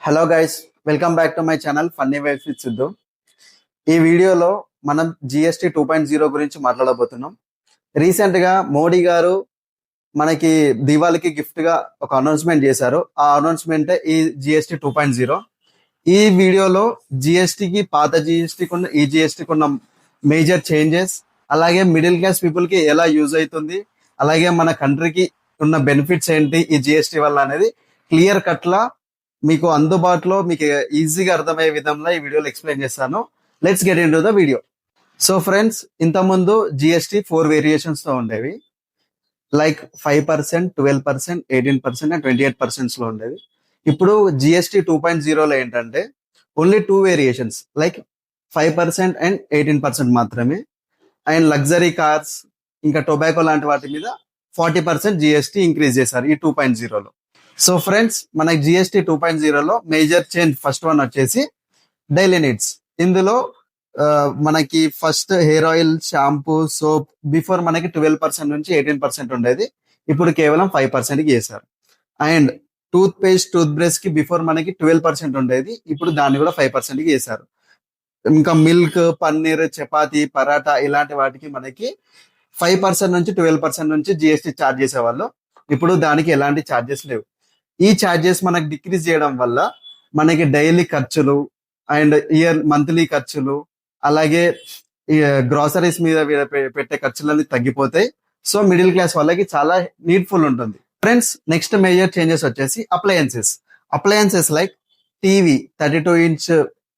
Hello guys welcome back to my channel funny wife with Siddhu ఈ వీడియోలో మనం GST two point zero గురించి మాట్లాడబోతున్నాం. రీసెంట్గా మోడీ గారు మనకి దివాళికి గిఫ్ట్గా ఒక అనౌన్స్మెంట్ చేశారు. ఆ అనౌన్స్మెంట్ ఈ జిఎస్టి టూ పాయింట్ జీరో ఈ వీడియోలో జిఎస్టీకి పాత జిఎస్టీకి ఉన్న ఈ జిఎస్టీకి ఉన్న మేజర్ చేంజెస్ అలాగే మిడిల్ క్లాస్ పీపుల్కి ఎలా యూజ్ అవుతుంది అలాగే మన కంట్రీకి ఉన్న బెనిఫిట్స్ ఏంటి ఈ జిఎస్టి వల్ల అనేది క్లియర్ కట్లా మీకు అందుబాటులో మీకు ఈజీగా అర్థమయ్యే విధంగా ఈ వీడియోలో ఎక్స్ప్లెయిన్ చేస్తాను. Let's get into the video so friends ఇంతకుముందు జిఎస్టి ఫోర్ వేరియేషన్స్తో ఉండేవి. Like five percent twelve percent eighteen percent and twenty eight పర్సెంట్స్లో ఇప్పుడు జిఎస్టి టూ పాయింట్ జీరోలో ఏంటంటే only two variations like five percent and eighteen percent మాత్రమే. And luxury cars ఇంకా tobacco లాంటి వాటి మీద ఫార్టీ పర్సెంట్ జిఎస్టి ఇంక్రీజ్ చేశారు ఈ టూ పాయింట్ జీరోలో సో ఫ్రెండ్స్ మనకి జిఎస్టి టూ పాయింట్ జీరోలో మేజర్ చేంజ్ ఫస్ట్ వన్ వచ్చేసి డైలీ నీడ్స్ ఇందులో మనకి first hair oil shampoo soap before మనకి ట్వెల్వ్ పర్సెంట్ నుంచి ఎయిటీన్ పర్సెంట్ ఉండేది. ఇప్పుడు కేవలం ఫైవ్ పర్సెంట్కి చేశారు. అండ్ టూత్ పేస్ట్ టూత్ బ్రష్కి బిఫోర్ మనకి ట్వెల్వ్ పర్సెంట్ ఉండేది. ఇప్పుడు దాన్ని కూడా ఫైవ్ పర్సెంట్కి చేశారు. ఇంకా మిల్క్ పన్నీర్ చపాతి పరాటా ఇలాంటి వాటికి మనకి ఫైవ్ పర్సెంట్ నుంచి ట్వెల్వ్ పర్సెంట్ నుంచి జిఎస్టీ ఛార్జ్ చేసేవాళ్ళు. ఇప్పుడు దానికి ఎలాంటి ఛార్జెస్ లేవు. ఈ ఛార్జెస్ మనకి డిక్రీజ్ చేయడం వల్ల మనకి డైలీ ఖర్చులు అండ్ ఇయర్ మంత్లీ ఖర్చులు అలాగే గ్రాసరీస్ uh, మీద పెట్టే ఖర్చులన్నీ తగ్గిపోతాయి. సో మిడిల్ క్లాస్ వాళ్ళకి చాలా నీడ్ఫుల్ ఉంటుంది. ఫ్రెండ్స్ నెక్స్ట్ మేజర్ చేంజెస్ వచ్చేసి appliances appliances like TV thirty two inch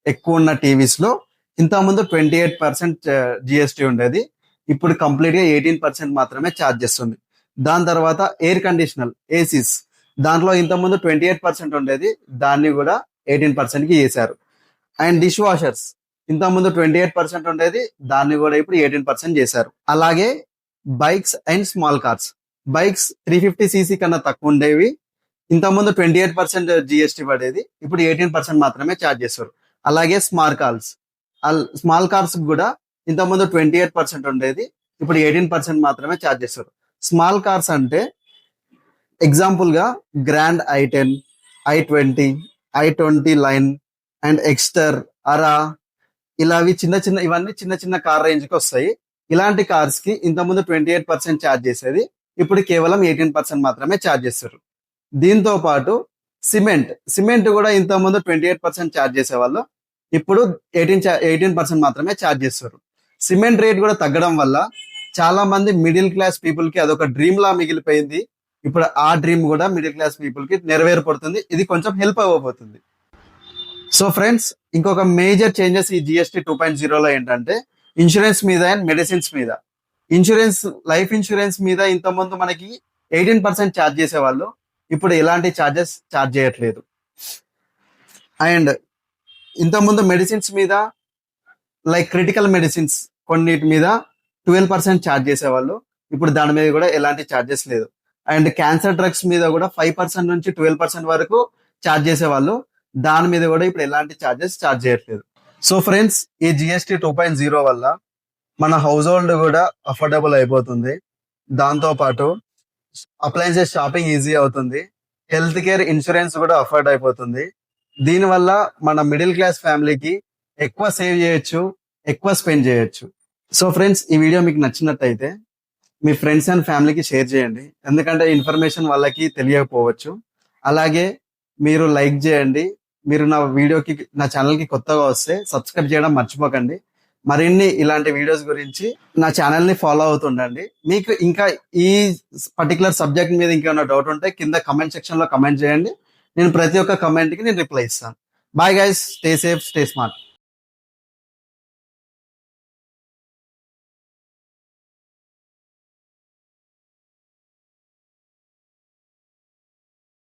ఎక్కువ ఉన్న టీవీస్లో ఇంతకుముందు ట్వంటీ ఎయిట్ పర్సెంట్ జిఎస్టీ ఉండేది. ఇప్పుడు కంప్లీట్గా ఎయిటీన్ పర్సెంట్ మాత్రమే ఛార్జ్ చేస్తుంది దాని తర్వాత ఎయిర్ కండిషనర్ ఏసీస్ దాంట్లో ఇంతకుముందు ట్వంటీ ఎయిట్ పర్సెంట్ ఉండేది దాన్ని కూడా ఎయిటీన్ పర్సెంట్కి చేశారు. అండ్ డిష్ వాషర్స్ ఇంతకుముందు ట్వంటీ ఎయిట్ పర్సెంట్ ఉండేది దాన్ని కూడా ఇప్పుడు ఎయిటీన్ పర్సెంట్ చేశారు. అలాగే bikes and small cars bikes three fifty CC కన్నా తక్కువ ఉండేవి ఇంతకుముందు ట్వంటీ ఎయిట్ పర్సెంట్ జిఎస్టీ పడేది ఇప్పుడు ఎయిటీన్ పర్సెంట్ మాత్రమే ఛార్జ్ చేస్తారు అలాగే స్మాల్ కార్స్ స్మాల్ కార్స్ కూడా ఇంతకుముందు ట్వంటీ ఎయిట్ పర్సెంట్ ఉండేది ఇప్పుడు ఎయిటీన్ పర్సెంట్ మాత్రమే ఛార్జ్ చేస్తారు స్మాల్ కార్స్ అంటే ఎగ్జాంపుల్గా grand I ten I twenty I twenty line and Exter Aura ఇలా అవి చిన్న చిన్న ఇవన్నీ చిన్న చిన్న కార్ రేంజ్కి వస్తాయి. ఇలాంటి కార్స్కి ఇంతకుముందు ట్వంటీ ఎయిట్ పర్సెంట్ ఛార్జ్ చేసేది ఇప్పుడు కేవలం ఎయిటీన్ పర్సెంట్ మాత్రమే ఛార్జ్ చేస్తారు. దీంతో పాటు సిమెంట్ సిమెంట్ కూడా ఇంతకుముందు ట్వంటీ ఎయిట్ పర్సెంట్ ఛార్జ్ చేసేవాళ్ళు ఇప్పుడు ఎయిటీన్ ఎయిటీన్ పర్సెంట్ మాత్రమే ఛార్జ్ చేస్తారు. సిమెంట్ రేట్ కూడా తగ్గడం వల్ల చాలా మంది మిడిల్ క్లాస్ పీపుల్కి అదొక డ్రీమ్ లా మిగిలిపోయింది. ఇప్పుడు ఆ డ్రీమ్ కూడా మిడిల్ క్లాస్ పీపుల్కి నెరవేరపడుతుంది. ఇది కొంచెం హెల్ప్ అవ్వబోతుంది. సో ఫ్రెండ్స్ ఇంకొక మేజర్ చేంజెస్ ఈ జిఎస్టీ టూ పాయింట్ జీరోలో ఏంటంటే ఇన్సూరెన్స్ మీద అండ్ మెడిసిన్స్ మీద. ఇన్సూరెన్స్ లైఫ్ ఇన్సూరెన్స్ మీద ఇంతకుముందు మనకి ఎయిటీన్ పర్సెంట్ ఛార్జ్ చేసేవాళ్ళు. ఇప్పుడు ఎలాంటి ఛార్జెస్ ఛార్జ్ చేయట్లేదు. అండ్ ఇంతకుముందు మెడిసిన్స్ మీద లైక్ క్రిటికల్ మెడిసిన్స్ కొన్నిటి మీద ట్వెల్వ్ పర్సెంట్ ఛార్జ్ చేసేవాళ్ళు. ఇప్పుడు దాని మీద కూడా ఎలాంటి ఛార్జెస్ లేదు. అండ్ క్యాన్సర్ డ్రగ్స్ మీద కూడా ఫైవ్ పర్సెంట్ నుంచి ట్వెల్వ్ పర్సెంట్ వరకు ఛార్జ్ చేసేవాళ్ళు. దాని మీద కూడా ఇప్పుడు ఎలాంటి ఛార్జెస్ ఛార్జ్ చేయట్లేదు. సో ఫ్రెండ్స్ ఈ జిఎస్టీ టూ పాయింట్ జీరో వల్ల మన హౌస్ హోల్డ్ కూడా అఫోర్డబుల్ అయిపోతుంది. దాంతో పాటు అప్లయన్సెస్ షాపింగ్ ఈజీ అవుతుంది. హెల్త్ కేర్ ఇన్సూరెన్స్ కూడా అఫోర్డ్ అయిపోతుంది. దీనివల్ల మన మిడిల్ క్లాస్ ఫ్యామిలీకి ఎక్కువ సేవ్ చేయొచ్చు ఎక్కువ స్పెండ్ చేయొచ్చు. సో ఫ్రెండ్స్ ఈ వీడియో మీకు నచ్చినట్టయితే మీ ఫ్రెండ్స్ అండ్ ఫ్యామిలీకి షేర్ చేయండి. ఎందుకంటే ఇన్ఫర్మేషన్ వాళ్ళకి తెలియకపోవచ్చు. అలాగే మీరు లైక్ చేయండి. మీరు నా వీడియోకి నా ఛానల్కి కొత్తగా వస్తే సబ్స్క్రైబ్ చేయడం మర్చిపోకండి. మరిన్ని ఇలాంటి వీడియోస్ గురించి నా ఛానల్ని ఫాలో అవుతుండండి. మీకు ఇంకా ఈ పర్టికులర్ సబ్జెక్ట్ మీద ఇంకేమైనా డౌట్ ఉంటే కింద కమెంట్ సెక్షన్లో కమెంట్ చేయండి. నేను ప్రతి ఒక్క కమెంట్కి నేను రిప్లై ఇస్తాను. Bye guys stay safe stay smart